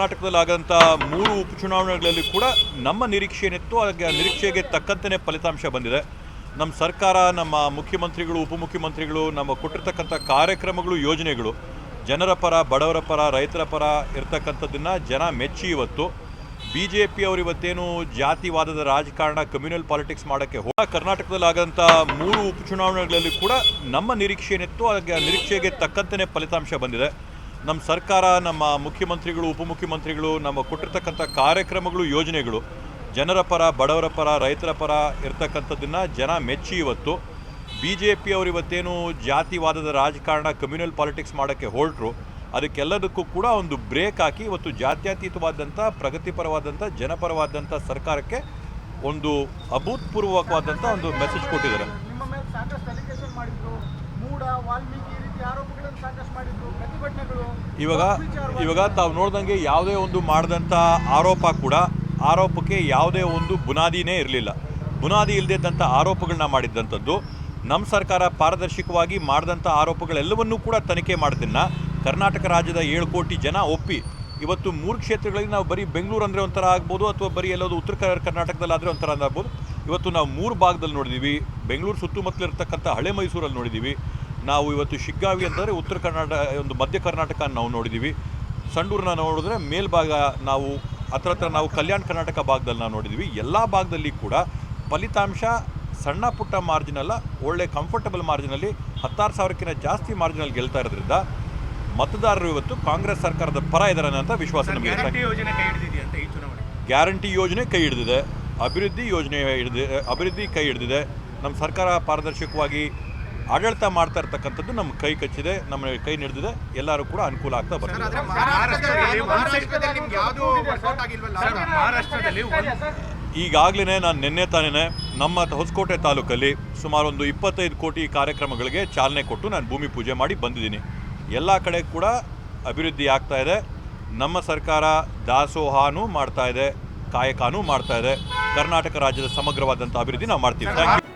ಕರ್ನಾಟಕದಲ್ಲಾಗಂಥ ಮೂರು ಉಪಚುನಾವಣೆಗಳಲ್ಲಿ ಕೂಡ ನಮ್ಮ ನಿರೀಕ್ಷೆ ಏನಿತ್ತು ಹಾಗೆ ನಿರೀಕ್ಷೆಗೆ ತಕ್ಕಂತೆಯೇ ಫಲಿತಾಂಶ ಬಂದಿದೆ. ನಮ್ಮ ಸರ್ಕಾರ, ನಮ್ಮ ಮುಖ್ಯಮಂತ್ರಿಗಳು, ಉಪಮುಖ್ಯಮಂತ್ರಿಗಳು, ನಮ್ಮ ಕೊಟ್ಟಿರ್ತಕ್ಕಂಥ ಕಾರ್ಯಕ್ರಮಗಳು, ಯೋಜನೆಗಳು, ಜನರ ಪರ, ಬಡವರ ಪರ, ರೈತರ ಪರ ಇರ್ತಕ್ಕಂಥದ್ದನ್ನು ಜನ ಮೆಚ್ಚಿ ಇವತ್ತು. ಬಿ ಜೆ ಪಿ ಅವರು ಇವತ್ತೇನು ಜಾತಿವಾದದ ರಾಜಕಾರಣ ಕಮ್ಯುನಲ್ ಪಾಲಿಟಿಕ್ಸ್ ಮಾಡೋಕ್ಕೆ ಹೋದ ಕರ್ನಾಟಕದಲ್ಲಾಗಂಥ ಮೂರು ಉಪಚುನಾವಣೆಗಳಲ್ಲಿ ಕೂಡ ನಮ್ಮ ನಿರೀಕ್ಷೆ ಏನಿತ್ತು ಹಾಗೆ ನಿರೀಕ್ಷೆಗೆ ತಕ್ಕಂತೆಯೇ ಫಲಿತಾಂಶ ಬಂದಿದೆ. ನಮ್ಮ ಸರ್ಕಾರ, ನಮ್ಮ ಮುಖ್ಯಮಂತ್ರಿಗಳು, ಉಪಮುಖ್ಯಮಂತ್ರಿಗಳು, ನಮ್ಮ ಕೊಟ್ಟಿರ್ತಕ್ಕಂಥ ಕಾರ್ಯಕ್ರಮಗಳು, ಯೋಜನೆಗಳು, ಜನರ ಪರ, ಬಡವರ ಪರ, ರೈತರ ಪರ ಇರ್ತಕ್ಕಂಥದ್ದನ್ನು ಜನ ಮೆಚ್ಚಿ ಇವತ್ತು. ಬಿ ಜೆ ಪಿ ಅವರು ಇವತ್ತೇನು ಜಾತಿವಾದದ ರಾಜಕಾರಣ ಕಮ್ಯುನಲ್ ಪಾಲಿಟಿಕ್ಸ್ ಮಾಡೋಕ್ಕೆ ಹೊರಟರು. ಅದಕ್ಕೆಲ್ಲದಕ್ಕೂ ಕೂಡ ಒಂದು ಬ್ರೇಕ್ ಹಾಕಿ ಇವತ್ತು ಜಾತ್ಯತೀತವಾದಂಥ, ಪ್ರಗತಿಪರವಾದಂಥ, ಜನಪರವಾದಂಥ ಸರ್ಕಾರಕ್ಕೆ ಒಂದು ಅಭೂತಪೂರ್ವಕವಾದಂಥ ಒಂದು ಮೆಸೇಜ್ ಕೊಟ್ಟಿದ್ದಾರೆ. ಇವಾಗ ಇವಾಗ ತಾವು ನೋಡ್ದಂಗೆ ಯಾವುದೇ ಒಂದು ಮಾಡಿದಂಥ ಆರೋಪ ಕೂಡ ಆರೋಪಕ್ಕೆ ಯಾವುದೇ ಒಂದು ಬುನಾದಿನೇ ಇರಲಿಲ್ಲ. ಬುನಾದಿ ಇಲ್ಲದಿದ್ದಂಥ ಆರೋಪಗಳನ್ನ ಮಾಡಿದ್ದಂಥದ್ದು ನಮ್ಮ ಸರ್ಕಾರ ಪಾರದರ್ಶಕವಾಗಿ ಮಾಡಿದಂಥ ಆರೋಪಗಳೆಲ್ಲವನ್ನೂ ಕೂಡ ತನಿಖೆ ಮಾಡೋದನ್ನು ಕರ್ನಾಟಕ ರಾಜ್ಯದ ಏಳು ಕೋಟಿ ಜನ ಒಪ್ಪಿ ಇವತ್ತು ಮೂರು ಕ್ಷೇತ್ರಗಳಲ್ಲಿ ನಾವು ಬರೀ ಬೆಂಗಳೂರು ಅಂದರೆ ಒಂಥರ ಆಗ್ಬೋದು ಅಥವಾ ಬರೀ ಎಲ್ಲೋದು ಉತ್ತರ ಕರ್ನಾಟಕದಲ್ಲಿ ಆದರೆ ಒಂಥರ ಆಗ್ಬೋದು. ಇವತ್ತು ನಾವು ಮೂರು ಭಾಗದಲ್ಲಿ ನೋಡಿದ್ದೀವಿ ಬೆಂಗಳೂರು ಸುತ್ತಮುತ್ತಲಿರ್ತಕ್ಕಂಥ ಹಳೆ ಮೈಸೂರಲ್ಲಿ ನೋಡಿದ್ದೀವಿ ನಾವು ಇವತ್ತು ಶಿಗ್ಗಾವಿ ಅಂತಂದರೆ ಉತ್ತರ ಕರ್ನಾಟಕ ಒಂದು ಮಧ್ಯ ಕರ್ನಾಟಕ ನಾವು ನೋಡಿದ್ದೀವಿ. ಸಂಡೂರನ್ನ ನೋಡಿದ್ರೆ ಮೇಲ್ಭಾಗ ನಾವು ಹತ್ರ ಹತ್ರ ನಾವು ಕಲ್ಯಾಣ ಕರ್ನಾಟಕ ಭಾಗದಲ್ಲಿ ನಾವು ನೋಡಿದ್ದೀವಿ. ಎಲ್ಲ ಭಾಗದಲ್ಲಿ ಕೂಡ ಫಲಿತಾಂಶ ಸಣ್ಣ ಪುಟ್ಟ ಮಾರ್ಜಿನಲ್ಲ ಒಳ್ಳೆ ಕಂಫರ್ಟಬಲ್ ಮಾರ್ಜಿನಲ್ಲಿ ಹತ್ತಾರು ಸಾವಿರಕ್ಕಿಂತ ಜಾಸ್ತಿ ಮಾರ್ಜಿನಲ್ಲಿ ಗೆಲ್ತಾ ಇರೋದ್ರಿಂದ ಮತದಾರರು ಇವತ್ತು ಕಾಂಗ್ರೆಸ್ ಸರ್ಕಾರದ ಪರ ಇದ್ದಾರೆ ಅಂತ ವಿಶ್ವಾಸ ನಮಗೆ. ಗ್ಯಾರಂಟಿ ಯೋಜನೆ ಕೈ ಹಿಡಿದಿದೆ. ಅಭಿವೃದ್ಧಿ ಯೋಜನೆ ಹಿಡಿದು ಅಭಿವೃದ್ಧಿ ಕೈ ಹಿಡಿದಿದೆ. ನಮ್ಮ ಸರ್ಕಾರ ಪಾರದರ್ಶಕವಾಗಿ ಆಡಳಿತ ಮಾಡ್ತಾ ಇರ್ತಕ್ಕಂಥದ್ದು ನಮ್ಮ ಕೈ ಕಚ್ಚಿದೆ ನಮ್ಮ ಕೈ ನಡೆದಿದೆ ಎಲ್ಲರೂ ಕೂಡ ಅನುಕೂಲ ಆಗ್ತಾ ಬರ್ತದೆ. ಈಗಾಗಲೇ ನಾನು ನಿನ್ನೆ ತಾನೇ ನಮ್ಮ ಹೊಸಕೋಟೆ ತಾಲೂಕಲ್ಲಿ ಸುಮಾರು ಒಂದು ಇಪ್ಪತ್ತೈದು ಕೋಟಿ ಕಾರ್ಯಕ್ರಮಗಳಿಗೆ ಚಾಲನೆ ಕೊಟ್ಟು ನಾನು ಭೂಮಿ ಪೂಜೆ ಮಾಡಿ ಬಂದಿದ್ದೀನಿ. ಎಲ್ಲ ಕಡೆ ಕೂಡ ಅಭಿವೃದ್ಧಿ ಆಗ್ತಾ ಇದೆ. ನಮ್ಮ ಸರ್ಕಾರ ದಾಸೋಹಾನೂ ಮಾಡ್ತಾ ಇದೆ ಕಾಯಕಾನೂ ಮಾಡ್ತಾ ಇದೆ. ಕರ್ನಾಟಕ ರಾಜ್ಯದ ಸಮಗ್ರವಾದಂಥ ಅಭಿವೃದ್ಧಿ ನಾವು ಮಾಡ್ತೀವಿ. Thank you